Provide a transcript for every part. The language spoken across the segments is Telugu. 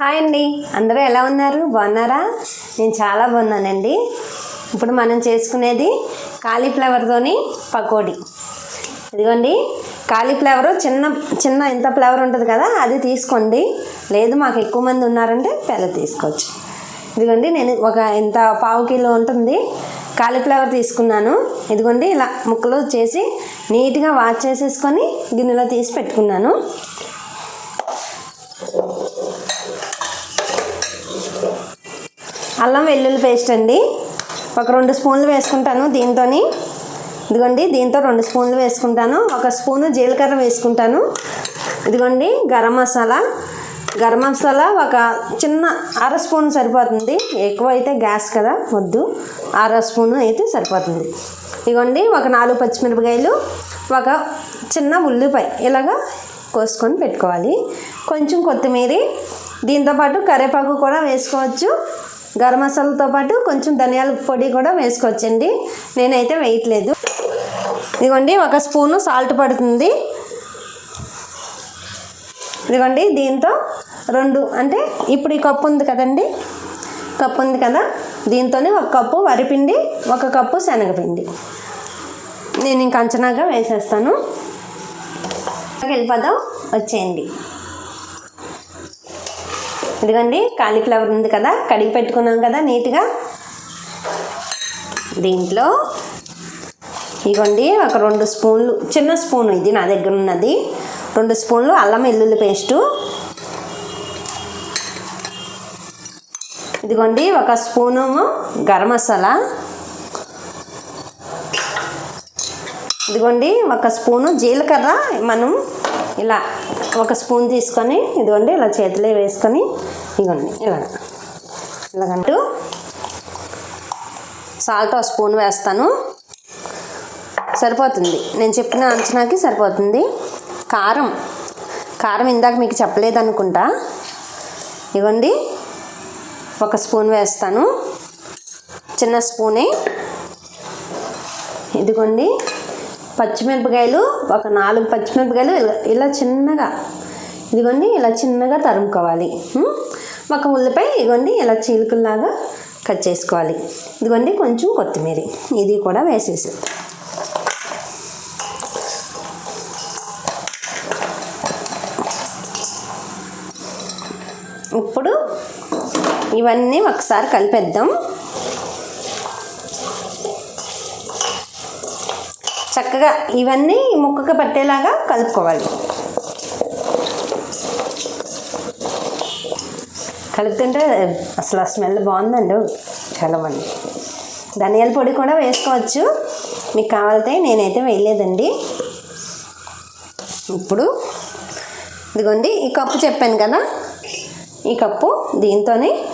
హాయ్ అండి. అందరూ ఎలా ఉన్నారు? బాగున్నారా? నేను చాలా బాగున్నానండి. ఇప్పుడు మనం చేసుకునేది కాలీఫ్లవర్తోని పకోడీ. ఇదిగోండి కాలీఫ్లవర్ చిన్న చిన్న ఇంత ఫ్లవర్ ఉంటుంది కదా అది తీసుకోండి. లేదు మాకు ఎక్కువ మంది ఉన్నారంటే పెద్ద తీసుకోవచ్చు. ఇదిగోండి నేను ఒక ఇంత పావు కిలో ఉంటుంది కాలీఫ్లవర్ తీసుకున్నాను. ఇదిగోండి ఇలా ముక్కలు చేసి నీట్గా వాష్ చేసేసుకొని గిన్నెలో తీసి పెట్టుకున్నాను. అల్లం వెల్లుల్లి పేస్ట్ అండి. ఒక రెండు స్పూన్లు వేసుకుంటాను దీంతో ఇదిగోండి దీంతో రెండు స్పూన్లు వేసుకుంటాను. ఒక స్పూను జీలకర్ర వేసుకుంటాను. ఇదిగోండి గరం మసాలా. గరం మసాలా ఒక చిన్న అర స్పూన్ సరిపోతుంది. ఎక్కువ అయితే గ్యాస్ కదా వద్దు. అర స్పూన్ అయితే సరిపోతుంది. ఇదిగోండి ఒక నాలుగు పచ్చిమిరపకాయలు ఒక చిన్న ఉల్లిపాయ ఇలాగా కోసుకొని పెట్టుకోవాలి. కొంచెం కొత్తిమీర దీంతోపాటు కరివేపాకు కూడా వేసుకోవచ్చు. గరం మసాలాతో పాటు కొంచెం ధనియాల పొడి కూడా వేసుకోవచ్చండి. నేనైతే వేయట్లేదు. ఇదిగోండి ఒక స్పూను సాల్ట్ పడుతుంది. ఇదిగోండి దీంతో రెండు అంటే ఇప్పుడు ఈ కప్పు ఉంది కదండి? కప్పు ఉంది కదా? దీంతోనే ఒక కప్పు వరిపిండి ఒక కప్పు శనగపిండి. నేను ఇంక అంచనాగా వేసేస్తాను. వెళ్ళిపోదాం. వచ్చేయండి. ఇదిగోండి కాలీఫ్లవర్ ఉంది కదా కడిగి పెట్టుకున్నాం కదా నీట్గా. దీంట్లో ఇదిగోండి ఒక రెండు స్పూన్లు చిన్న స్పూన్ ఇది నా దగ్గర ఉన్నది. రెండు స్పూన్లు అల్లం వెల్లుల్లి పేస్టు. ఇదిగోండి ఒక స్పూను గరం మసాలా. ఇదిగోండి ఒక స్పూను జీలకర్ర మనం ఇలా ఒక స్పూన్ తీసుకొని ఇదిగోండి ఇలా చేతిలో వేసుకొని ఇదిగోండి ఇలా. ఇలాగంటూ సాల్ట్ ఒక స్పూన్ వేస్తాను. సరిపోతుంది. నేను చెప్పిన అంచనాకి సరిపోతుంది. కారం. కారం ఇందాక మీకు చెప్పలేదు అనుకుంటా ఇవ్వండి ఒక స్పూన్ వేస్తాను. చిన్న స్పూనే. ఇదిగోండి పచ్చిమిరపకాయలు ఒక నాలుగు పచ్చిమిరపకాయలు ఇలా- ఇలా చిన్నగా ఇదిగోండి ఇలా చిన్నగా తరుముకోవాలి. ఒక ఉల్లిపాయ ఇదిగోండి ఇలా చీలికల్లాగా కట్ చేసుకోవాలి. ఇదిగోండి కొంచెం కొత్తిమీర. ఇది కూడా వేసేసి. ఇప్పుడు ఇవన్నీ ఒకసారి కలిపేద్దాం. చక్కగా ఇవన్నీ ముక్కకు పట్టేలాగా కలుపుకోవాలి. కలుపుతుంటే అసలు ఆ స్మెల్ బాగుందండి. చాలా బాగుంది. ధనియాల పొడి కూడా వేసుకోవచ్చు. మీకు కావాలితే నేనైతే వేయలేదండి. ఇప్పుడు ఇదిగోండి ఈ కప్పు చెప్పాను కదా. ఈ కప్పు దీంతోనే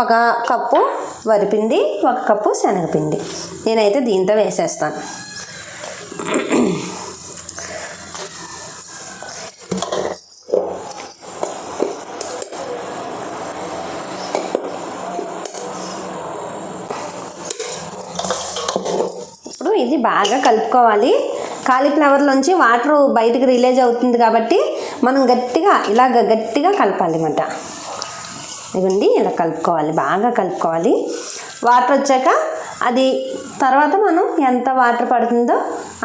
ఒక కప్పు వరిపిండి ఒక కప్పు శనగపిండి. నేనైతే దీంతో వేసేస్తాను. బాగా కలుపుకోవాలి. కాలీఫ్లవర్లోంచి వాటర్ బయటకు రిలీజ్ అవుతుంది కాబట్టి మనం గట్టిగా ఇలాగ గట్టిగా కలపాలి అన్నమాట. ఇదిగోండి ఇలా కలుపుకోవాలి బాగా కలుపుకోవాలి. వాటర్ వచ్చాక అది తర్వాత మనం ఎంత వాటర్ పడుతుందో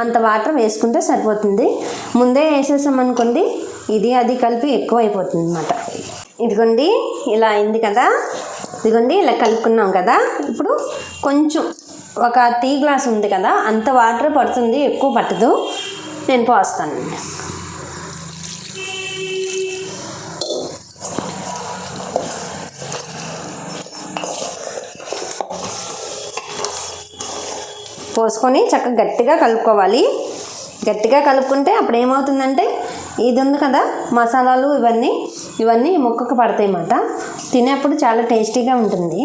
అంత వాటర్ వేసుకుంటే సరిపోతుంది. ముందే వేసేసామనుకోండి ఇది అది కలిపి ఎక్కువ అయిపోతుంది అనమాట ఇదిగోండి ఇలా అయింది కదా. ఇదిగోండి ఇలా కలుపుకున్నాం కదా. ఇప్పుడు కొంచెం ఒక టీ గ్లాస్ ఉంది కదా అంత వాటర్ పడుతుంది ఎక్కువ పట్టదు. నేను పోస్తానండి పోసుకొని చక్కగా గట్టిగా కలుపుకోవాలి. గట్టిగా కలుపుకుంటే అప్పుడు ఏమవుతుందంటే ఇది ఉంది కదా మసాలాలు ఇవన్నీ ఇవన్నీ ముక్కకు పడతాయి అన్నమాట తినేప్పుడు చాలా టేస్టీగా ఉంటుంది.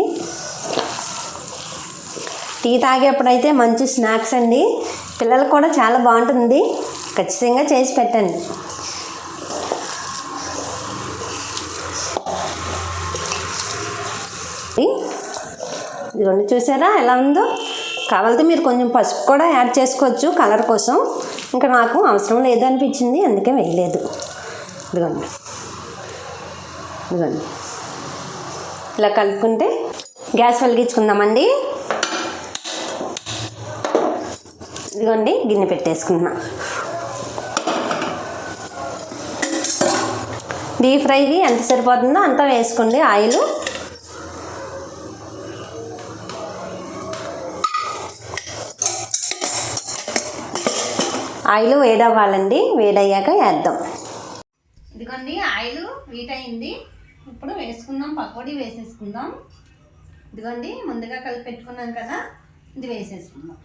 టీ తాగేప్పుడైతే మంచి స్నాక్స్ అండి. పిల్లలకు కూడా చాలా బాగుంటుంది. ఖచ్చితంగా చేసి పెట్టండి. ఇదిగోండి చూసారా ఎలా ఉందో? కావాలంటే మీరు కొంచెం పసుపు కూడా యాడ్ చేసుకోవచ్చు కలర్ కోసం. ఇంకా నాకు అవసరం లేదు అనిపించింది అందుకే వేయలేదు. ఇదిగోండి. ఇదిగోండి. ఇలా కలుపుకుంటే గ్యాస్ వెలిగించుకుందామండి. ఇదిగోండి గిన్నె పెట్టేసుకున్నా. డీప్ ఫ్రైకి ఎంత సరిపోతుందో అంత వేసుకోండి ఆయిల్. ఆయిల్ వేడవ్వాలండి వేడయ్యాక వేద్దాం. ఇదిగోండి ఆయిల్ వీట్ అయింది. ఇప్పుడు వేసుకుందాం పకోడీ వేసేసుకుందాం. ఇదిగోండి ముందుగా కలిపి పెట్టుకున్నాం కదా ఇది వేసేసుకుందాం.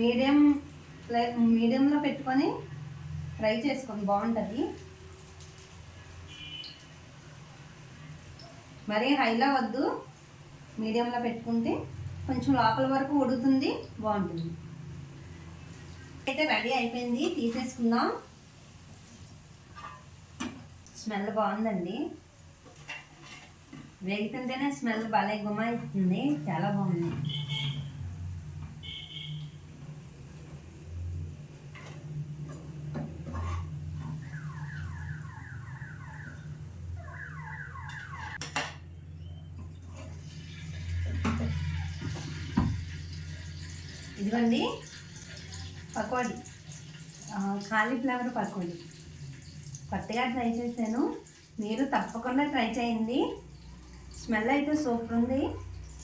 మీడియం మీడియంలో పెట్టుకొని ఫ్రై చేసుకోండి బాగుంటుంది. మరీ హైలో వద్దు మీడియంలో పెట్టుకుంటే కొంచెం లోపల వరకు ఉడుకుతుంది బాగుంటుంది. అయితే రెడీ అయిపోయింది. తీసేసుకుందాం. స్మెల్ బాగుందండి. వేగుతుంటేనే స్మెల్ భలే అవుతుంది చాలా బాగుంది. ఇదిగోండి పకోడీ. కాలీఫ్లవర్ పకోడీ. కొత్తగా ట్రై చేశాను. మీరు తప్పకుండా ట్రై చేయండి. స్మెల్ అయితే సూపర్ ఉంది.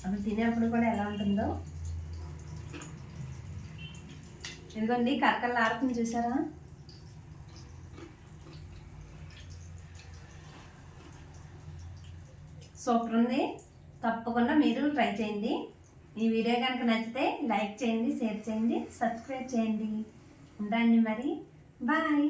అవి తినేప్పుడు కూడా ఎలా ఉంటుందో. ఇదిగోండి కరకల్లా ఆడుతుంది చూసారా? సూపర్ ఉంది. తప్పకుండా మీరు ట్రై చేయండి. ఈ వీడియో కనుక నచ్చితే లైక్ చేయండి షేర్ చేయండి సబ్స్క్రైబ్ చేయండి. ఉండండి మరి. బాయ్.